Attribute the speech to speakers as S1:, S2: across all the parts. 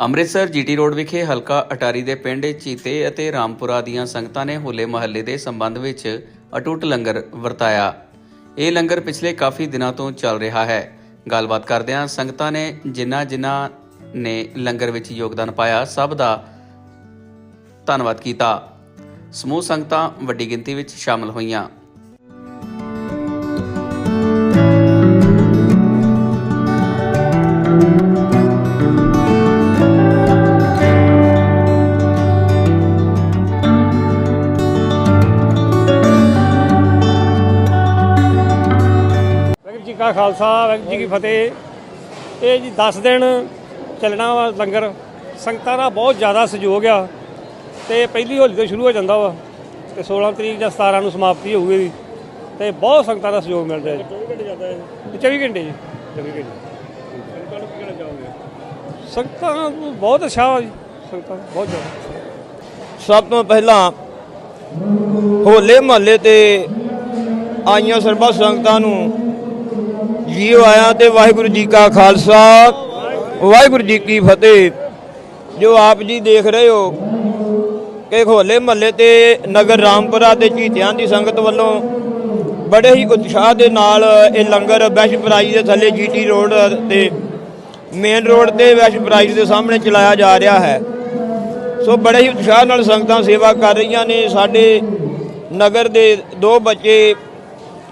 S1: Amritsar GT road ਵਿਖੇ ਹਲਕਾ ਅਟਾਰੀ ਦੇ ਪਿੰਡ ਚੀਤੇ ਅਤੇ ਰਾਮਪੁਰਾ ਦੀਆਂ ਸੰਗਤਾਂ ਨੇ ਹੋਲੇ ਮਹੱਲੇ ਦੇ ਸੰਬੰਧ ਵਿੱਚ ਅਟੁੱਟ ਲੰਗਰ ਵਰਤਾਇਆ। ਇਹ ਲੰਗਰ ਪਿਛਲੇ ਕਾਫੀ ਦਿਨਾਂ ਤੋਂ ਚੱਲ ਰਿਹਾ ਹੈ। ਗੱਲਬਾਤ ਕਰਦਿਆਂ ਸੰਗਤਾਂ ਨੇ ਜਿਨ੍ਹਾਂ ਜਿਨ੍ਹਾਂ ਨੇ ਲੰਗਰ ਵਿੱਚ ਯੋਗਦਾਨ ਪਾਇਆ, ਸਭ ਦਾ ਧੰਨਵਾਦ ਕੀਤਾ। ਸਮੂਹ ਸੰਗਤਾਂ ਵੱਡੀ ਗਿਣਤੀ ਵਿੱਚ ਸ਼ਾਮਲ ਹੋਈਆਂ।
S2: ਕਾ ਖਾਲਸਾ ਵਾਹਿਗੁਰੂ ਜੀ ਕੀ ਫਤਿਹ। ਇਹ ਜੀ 10 ਦਿਨ ਚੱਲਣਾ ਵਾ ਲੰਗਰ। ਸੰਗਤਾਂ ਦਾ ਬਹੁਤ ਜ਼ਿਆਦਾ ਸਹਿਯੋਗ ਆ। ਤੇ ਪਹਿਲੀ ਹੋਲੀ ਤੋਂ ਸ਼ੁਰੂ ਹੋ ਜਾਂਦਾ ਵਾ। ਤੇ 16 ਤਰੀਕ ਜਾਂ 17 ਨੂੰ ਸਮਾਪਤੀ ਹੋਊਗੀ ਇਹਦੀ। ਤੇ ਬਹੁਤ ਸੰਗਤਾਂ ਦਾ ਸਹਿਯੋਗ ਮਿਲਦਾ ਜੀ। 24 ਘੰਟੇ ਜਾਂਦਾ ਹੈ 24 ਘੰਟੇ ਜੀ। 24 ਘੰਟੇ। ਸੰਗਤਾਂ ਨੂੰ ਕੀ ਕਹਿਣਾ ਚਾਹੋਗੇ? ਸੰਗਤਾਂ ਨੂੰ ਬਹੁਤ ਅੱਛਾ ਵਾ ਜੀ। ਸੰਗਤਾਂ ਬਹੁਤ ਜ਼ਿਆਦਾ
S3: ਸਭ ਤੋਂ ਪਹਿਲਾਂ ਹੋਲੇ ਮਹੱਲੇ ਤੇ ਆਈਆਂ ਸਰਬੱਤ ਸੰਗਤਾਂ ਨੂੰ ਜੀਓ ਆਇਆ ਤੇ ਵਾਹਿਗੁਰੂ ਜੀ ਕਾ ਖਾਲਸਾ। ਵਾਹਿਗੁਰੂ ਜੀ ਕੀ ਫਤਿਹ। ਜੋ ਆਪ ਜੀ ਦੇਖ ਰਹੇ ਹੋ ਕਿ ਹੋਲੇ ਮਹੱਲੇ ਤੇ ਨਗਰ ਰਾਮਪੁਰਾ ਤੇ ਚੀਤਿਆਂ ਦੀ ਸੰਗਤ ਵੱਲੋਂ ਬੜੇ ਹੀ ਉਤਸ਼ਾਹ ਦੇ ਨਾਲ ਇਹ ਲੰਗਰ ਵੈਸ਼ ਪ੍ਰਾਈਜ਼ ਦੇ ਥੱਲੇ ਜੀਟੀ ਰੋਡ ਤੇ ਮੇਨ ਰੋਡ ਤੇ ਵੈਸ਼ ਪ੍ਰਾਈਜ਼ ਦੇ ਸਾਹਮਣੇ ਚਲਾਇਆ ਜਾ ਰਿਹਾ ਹੈ। ਸੋ ਬੜੇ ਹੀ ਉਤਸ਼ਾਹ ਨਾਲ ਸੰਗਤਾਂ ਸੇਵਾ ਕਰ ਰਹੀਆਂ ਨੇ। ਸਾਡੇ ਨਗਰ ਦੇ ਦੋ ਬੱਚੇ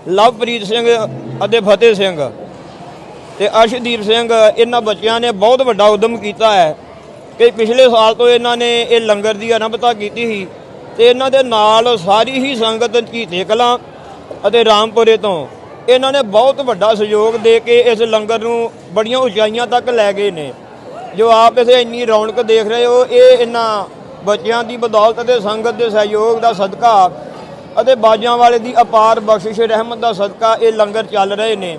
S3: ਲਵਪ੍ਰੀਤ ਸਿੰਘ ਅਤੇ ਫਤਿਹ ਸਿੰਘ। ਤੇ ਅਰਸ਼ਦੀਪ ਸਿੰਘ, ਇਹਨਾਂ ਬੱਚਿਆਂ ਨੇ ਬਹੁਤ ਵੱਡਾ ਉਦਮ ਕੀਤਾ ਹੈ ਕਿ ਪਿਛਲੇ ਸਾਲ ਤੋਂ ਇਹਨਾਂ ਨੇ ਇਹ ਲੰਗਰ ਦੀ ਆਰੰਭਤਾ ਕੀਤੀ ਸੀ ਤੇ ਇਹਨਾਂ ਦੇ ਨਾਲ ਸਾਰੀ ਹੀ ਸੰਗਤ ਕੀਤੇ ਕਲਾਂ ਅਤੇ ਰਾਮਪੁਰੇ ਤੋਂ ਇਹਨਾਂ ਨੇ ਬਹੁਤ ਵੱਡਾ ਸਹਿਯੋਗ ਦੇ ਕੇ ਇਸ ਲੰਗਰ ਨੂੰ ਬੜੀਆਂ ਉਚਾਈਆਂ ਤੱਕ ਲੈ ਗਏ ਨੇ। ਜੋ ਆਪ ਇਥੇ ਇੰਨੀ ਰੌਣਕ ਦੇਖ ਰਹੇ ਹੋ, ਇਹ ਇਹਨਾਂ ਬੱਚਿਆਂ ਦੀ ਬਦੌਲਤ ਅਤੇ ਸੰਗਤ ਦੇ ਸਹਿਯੋਗ ਦਾ ਸਦਕਾ ਅਤੇ ਬਾਜਾਂ ਵਾਲੇ ਦੀ ਅਪਾਰ ਬਖਸ਼ਿਸ਼ ਰਹਿਮਤ ਦਾ ਸਦਕਾ ਇਹ ਲੰਗਰ ਚੱਲ ਰਹੇ ਨੇ।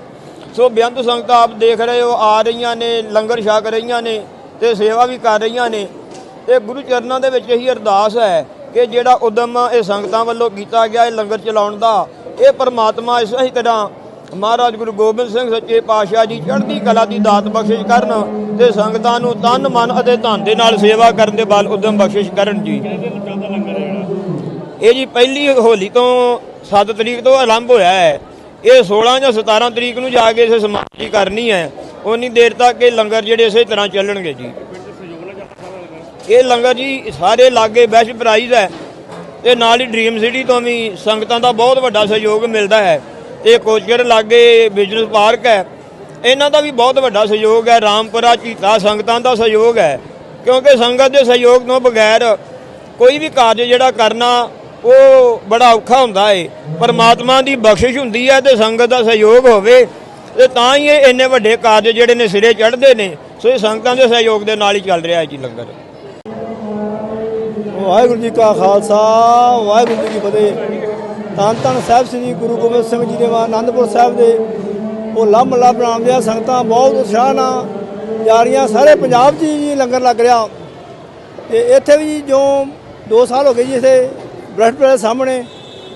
S3: ਸੋ ਬੇਅੰਤ ਸੰਗਤਾਂ ਆਪ ਦੇਖ ਰਹੇ ਹੋ, ਆ ਰਹੀਆਂ ਨੇ, ਲੰਗਰ ਛਕ ਰਹੀਆਂ ਨੇ ਤੇ ਸੇਵਾ ਵੀ ਕਰ ਰਹੀਆਂ ਨੇ। ਤੇ ਗੁਰੂ ਚਰਨਾਂ ਦੇ ਵਿੱਚ ਇਹੀ ਅਰਦਾਸ ਹੈ ਕਿ ਜਿਹੜਾ ਉਦਮ ਇਹ ਸੰਗਤਾਂ ਵੱਲੋਂ ਕੀਤਾ ਗਿਆ ਇਹ ਲੰਗਰ ਚਲਾਉਣ ਦਾ, ਇਹ ਪਰਮਾਤਮਾ ਇਸ ਹੀ ਤਰ੍ਹਾਂ ਮਹਾਰਾਜ ਗੁਰੂ ਗੋਬਿੰਦ ਸਿੰਘ ਸੱਚੇ ਪਾਤਸ਼ਾਹ ਜੀ ਚੜ੍ਹਦੀ ਕਲਾ ਦੀ ਦਾਤ ਬਖਸ਼ਿਸ਼ ਕਰਨ ਤੇ ਸੰਗਤਾਂ ਨੂੰ ਤਨ, ਮਨ ਅਤੇ ਧਨ ਦੇ ਨਾਲ ਸੇਵਾ ਕਰਨ ਦੇ ਬਲ ਉਦਮ ਬਖਸ਼ਿਸ਼ ਕਰਨ ਜੀ। ਇਹ ਜੀ ਪਹਿਲੀ ਹੋਲੀ ਤੋਂ 7 ਤਰੀਕ ਤੋਂ ਆਰੰਭ ਹੋਇਆ ਹੈ। ਇਹ 16 ਜਾਂ 17 ਤਰੀਕ ਨੂੰ ਜਾ ਕੇ ਇਸੇ ਸਮਾਪਤੀ ਕਰਨੀ ਹੈ। ਉਨੀ ਦੇਰ ਤੱਕ ਇਹ ਲੰਗਰ ਜਿਹੜੇ ਇਸੇ ਤਰ੍ਹਾਂ ਚੱਲਣਗੇ ਜੀ। ਇਹ ਲੰਗਰ ਜੀ ਸਾਰੇ ਲਾਗੇ ਬੈਸਟ ਪ੍ਰਾਈਜ਼ ਹੈ। ਤੇ ਨਾਲ ਹੀ ਡ੍ਰੀਮ ਸਿਟੀ ਤੋਂ ਵੀ ਸੰਗਤਾਂ ਦਾ ਬਹੁਤ ਵੱਡਾ ਸਹਿਯੋਗ ਮਿਲਦਾ ਹੈ। ਤੇ ਕੋਚਰ ਲਾਗੇ ਬਿਜ਼ਨਸ ਪਾਰਕ ਹੈ। ਇਹਨਾਂ ਦਾ ਵੀ ਬਹੁਤ ਵੱਡਾ ਸਹਿਯੋਗ ਹੈ। ਰਾਮਪੁਰਾ ਚੀਤਾ ਸੰਗਤਾਂ ਦਾ ਸਹਿਯੋਗ ਹੈ। ਕਿਉਂਕਿ ਸੰਗਤ ਦੇ ਸਹਿਯੋਗ ਤੋਂ ਬਗੈਰ ਕੋਈ ਵੀ ਕਾਰਜ ਜਿਹੜਾ ਕਰਨਾ ਉਹ ਬੜਾ ਔਖਾ ਹੁੰਦਾ ਏ। ਪਰਮਾਤਮਾ ਦੀ ਬਖਸ਼ਿਸ਼ ਹੁੰਦੀ ਹੈ ਤੇ ਸੰਗਤ ਦਾ ਸਹਿਯੋਗ ਹੋਵੇ। ਤੇ ਤਾਂ ਹੀ ਇਹ ਇੰਨੇ ਵੱਡੇ ਕਾਰਜ ਜਿਹੜੇ ਨੇ ਸਿਰੇ ਚੜ੍ਹਦੇ ਨੇ। ਸੋ ਇਹ ਸੰਗਤਾਂ ਦੇ ਸਹਿਯੋਗ ਦੇ ਨਾਲ ਹੀ ਚੱਲ ਰਿਹਾ ਹੈ ਜੀ ਲੰਗਰ।
S4: ਵਾਹਿਗੁਰੂ ਜੀ ਕਾ ਖਾਲਸਾ, ਵਾਹਿਗੁਰੂ ਜੀ ਕੀ ਫਤਿਹ। ਧੰਨ ਧੰਨ ਸਾਹਿਬ ਸ੍ਰੀ ਗੁਰੂ ਗੋਬਿੰਦ ਸਿੰਘ ਜੀ ਦੇ ਵਾ ਆਨੰਦਪੁਰ ਸਾਹਿਬ ਦੇ। ਹੋਲਾ ਮਹੱਲਾ ਬਣਾਉਂਦੇ ਆ ਸੰਗਤਾਂ ਬਹੁਤ ਉਤਸ਼ਾਹ ਨਾਲ ਜਾ ਰਹੀਆਂ। ਸਾਰੇ ਪੰਜਾਬ 'ਚ ਜੀ ਲੰਗਰ ਲੱਗ ਰਿਹਾ। ਤੇ ਇੱਥੇ ਵੀ ਜੋ 2 ਸਾਲ ਹੋ ਗਏ ਜੀ ਇੱਥੇ। ਬ੍ਰਹਟਪੁਰ ਦੇ ਸਾਹਮਣੇ,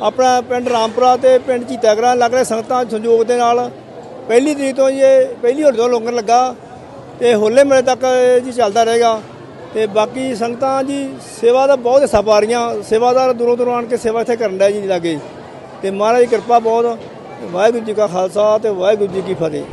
S4: ਆਪਣਾ ਪਿੰਡ ਰਾਮਪੁਰਾ ਤੇ ਪਿੰਡ ਚੀਤਾਗਰਾ ਲੱਗ ਰਹੇ ਸੰਗਤਾਂ ਸੰਯੋਗ ਦੇ ਨਾਲ। ਪਹਿਲੀ ਤਰੀਕ ਤੋਂ ਜੀ ਇਹ ਪਹਿਲੀ ਹੋਰ ਤੋਂ ਲੰਗਰ ਲੱਗਾ ਤੇ ਹੋਲੇ ਮੇਲੇ ਤੱਕ ਇਹ ਜੀ ਚੱਲਦਾ ਰਹੇਗਾ। ਤੇ ਬਾਕੀ ਸੰਗਤਾਂ ਜੀ ਸੇਵਾ ਦਾ ਬਹੁਤ ਹਿੱਸਾ ਪਾ ਰਹੀਆਂ। ਸੇਵਾਦਾਰ ਦੂਰੋਂ ਦੂਰੋਂ ਆਣ ਕੇ ਸੇਵਾ ਇੱਥੇ ਕਰਨ ਦਾ ਜੀ ਲਾਗੇ। ਤੇ ਮਹਾਰਾਜ ਦੀ ਕਿਰਪਾ ਬਹੁਤ। ਵਾਹਿਗੁਰੂ ਜੀ ਕਾ ਖਾਲਸਾ ਤੇ ਵਾਹਿਗੁਰੂ ਜੀ ਕੀ ਫਤਿਹ।